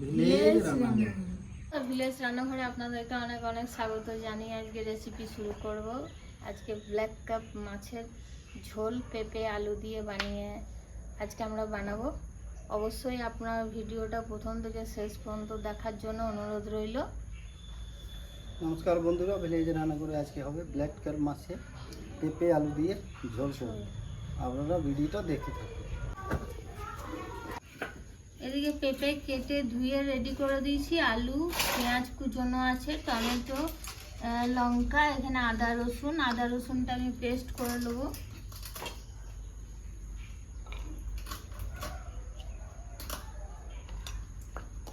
Village village রান্নাঘরে। আপনাদেরকে অনেক অনেক স্বাগত জানিয়ে আজকে রেসিপি শুরু করব। আজকে ব্ল্যাক কাপ মাছের ঝোল পেঁপে আলু দিয়ে বানিয়ে আজকে আমরা বানাবো। অবশ্যই আপনার ভিডিওটা প্রথম থেকে শেষ পর্যন্ত দেখার জন্য অনুরোধ রইল। নমস্কার বন্ধুরা ভিলেজ রান্নাঘরে আজকে হবে ব্ল্যাক কার মাছের পেঁপে আলু দিয়ে ঝোল করব আপনারা ভিডিওটা দেখতে থাকুন। এদিকে পেঁপে কেটে ধুয়ে রেডি করে দিয়েছি। আলু পেঁয়াজ কুচনো আছে টমেটো লঙ্কা এখানে আদা রসুন। আদা রসুনটা আমি পেস্ট করে নেব।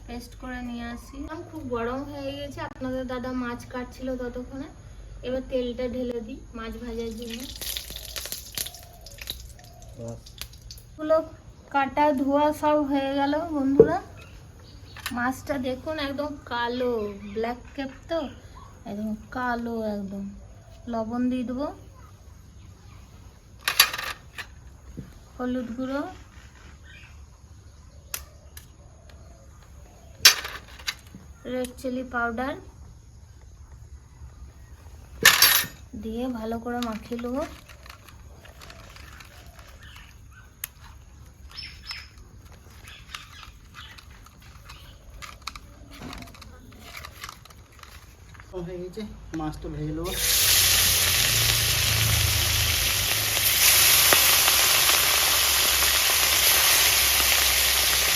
পেস্ট করে নিয়ে আসি। খুব গরম হয়ে গেছে। আপনাদের দাদা মাছ কাটছিল ততক্ষণে। এবার তেলটা ঢেলে দিই মাছ ভাজার জন্য। গুলো কাটা ধোয়া সব হয়ে গেল বন্ধুরা। মাছটা দেখুন একদম কালো ব্ল্যাক ক্যাপ তো? একদম কালো একদম। লবণ দিয়ে দেবো। হলুদ গুঁড়ো। রেড চিলি পাউডার দিয়ে ভালো করে মাখিয়ে নেব। হয়ে গেছে, মাছটা ভেজে নেব।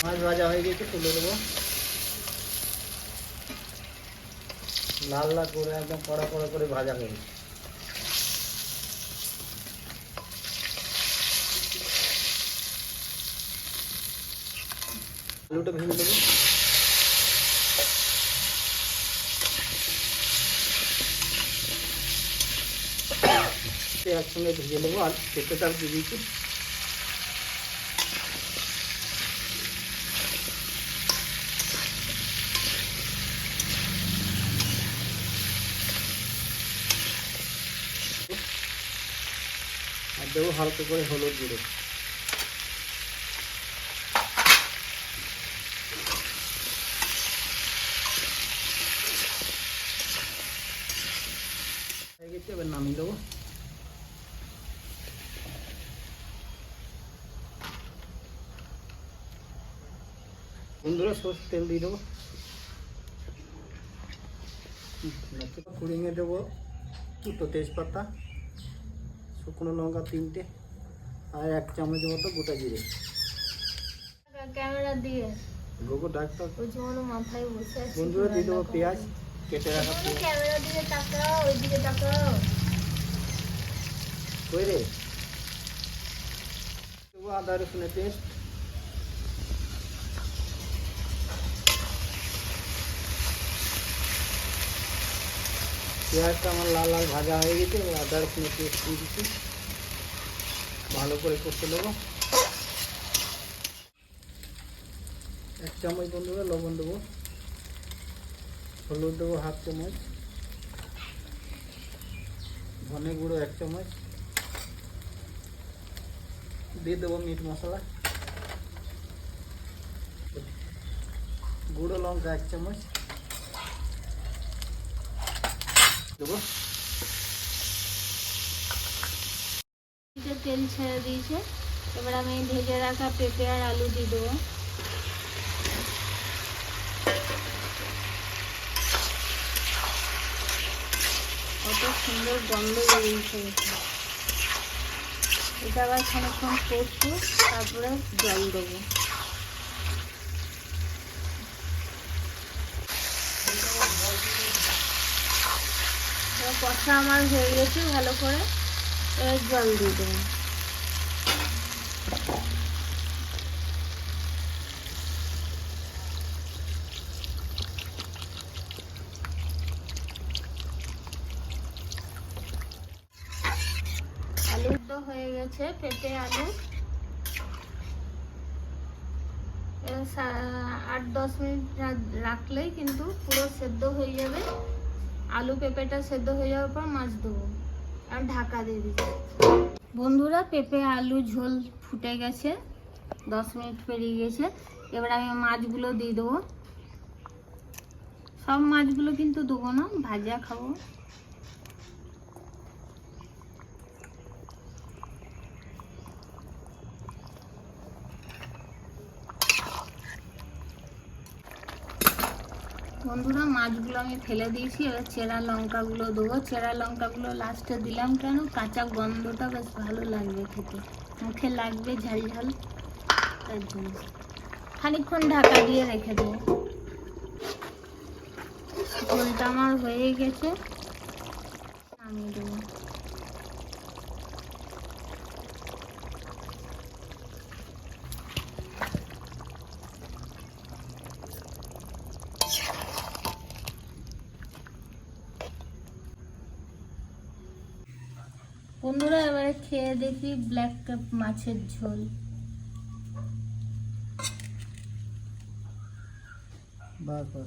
মাছ ভাজা হয়ে গেছে, তুলে দেবো লাল লাল করে একদম কড়া কড়া করে ভাজা হয়ে গেছে। আলুটা ভেজে দেবো একসঙ্গে ভেজে নেব, আর পেঁপেটা দিয়ে দিচ্ছি আর দেবো হালকা করে হলুদ গুঁড়ো। নামিয়ে দেবো বন্ধুরা সর্ষে তেল দিয়ে দেবো। কুড়িয়ে দেবো দুটো তেজপাতা শুকনো লঙ্কা তিনটে আর এক চামচ মতো গোটা জিরে। ক্যামেরা দিয়ে। গোগো ডাক্তার। ওই মাথায় বসে আছি। বন্ধুরা দিয়ে দেবো পেঁয়াজ কেটে রাখা পেঁয়াজ। ক্যামেরা দিকে তাকাও ওইদিকে তাকাও। কই রে? দেবো আদা রসুনের পেস্ট। পেঁয়াজটা আমার লাল লাল ভাজা হয়ে গেছে, এবার আদা রসুনের পেস্ট দিয়ে দিচ্ছি। ভালো করে করতে দেবো এক চামচ বন্ধুরা লবণ দেবো। হলুদ দেবো হাফ চামচ। ধনে গুঁড়ো এক চামচ। দিয়ে দেবো মিট মশলা। গুঁড়ো লঙ্কা এক চামচ। দেবো। তেল ছেড়ে দিয়েছে। এবার আমি ভেজে রাখা পেঁপে আর আলু দিয়ে দেবো। কত সুন্দর গন্ধ বেরিয়েছে এটা আবার খানিক্ষণ করছি, তারপরে জল দেবো। কষা আমার হয়ে গেছে, ভালো করে এবার জল দিয়ে দেবো। হয়ে গেছে, পেঁপে, আলু। আট দশ মিনিট রাখলেই কিন্তু পুরো সেদ্ধ হয়ে যাবে। আলু পেঁপেটা সেদ্ধ হয়ে যাওয়ার পর মাছ দেবো আর ঢাকা দিয়ে দিচ্ছি। বন্ধুরা, পেঁপে, আলু, ঝোল ফুটে গেছে। দশ মিনিট পেরিয়ে গেছে। এবার আমি মাছগুলো দিয়ে দেবো। সব মাছগুলো কিন্তু দেবো না, ভাজা খাব। বন্ধুরা, মাছগুলো আমি ফেলে দিয়েছি। এবার চেরা লঙ্কাগুলো দেবো। চেরা লঙ্কাগুলো লাস্টে দিলাম কেন? কাঁচা গন্ধটা বেশ ভালো লাগবে খেতে। মুখে লাগবে ঝাল ঝাল। তার জন্য। খানিক্ষণ ঢাকা দিয়ে রেখে দেবো। ঝোলটা আমার হয়ে গেছে। আমি দেবো। বন্ধুরা এবারে খেয়ে দেখি ব্ল্যাক কাপ মাছের ঝোল।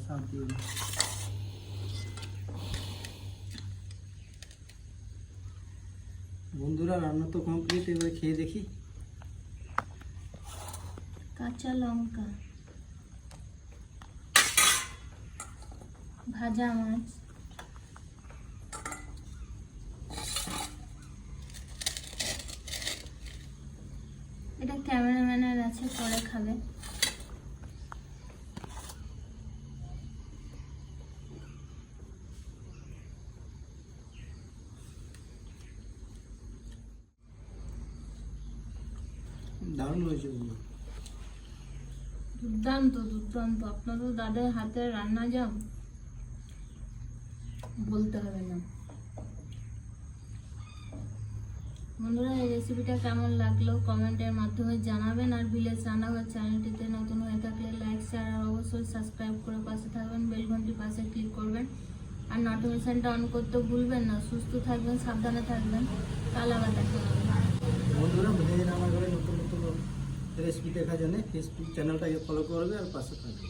শান্তি। বন্ধুরা রান্না তো কমপ্লিট এবার খেয়ে দেখি। কাঁচা লঙ্কা। ভাজা মাছ। এটা ক্যামেরাম্যানের আছে পরে খাবে। দারুণ হয়েছে দুর্দান্ত দুর্দান্ত। আপনাদের দাদের হাতের রান্না যাও বলতে হবে না। বন্ধুরা, এই রেসিপিটা কেমন লাগল কমেন্টের মাধ্যমে জানাবেন আর ভিলেজ রান্নাঘর চ্যানেলটিতে নতুন হয়ে থাকলে লাইক শেয়ার আর অবশ্যই সাবস্ক্রাইব করে পাশে থাকবেন বেল ঘন্টি পাশে ক্লিক করবেন। আর নোটিফিকেশনটা অন করতে ভুলবেন না, সুস্থ থাকবেন, সাবধানে থাকবেন। কাল আবার দেখা বন্ধুরা, ভিলেজ রান্নাঘরে নতুন নতুন রেসিপি দেখার জন্য ফেসবুক চ্যানেলটাকে ফলো করবে আর পাশে থাকবে।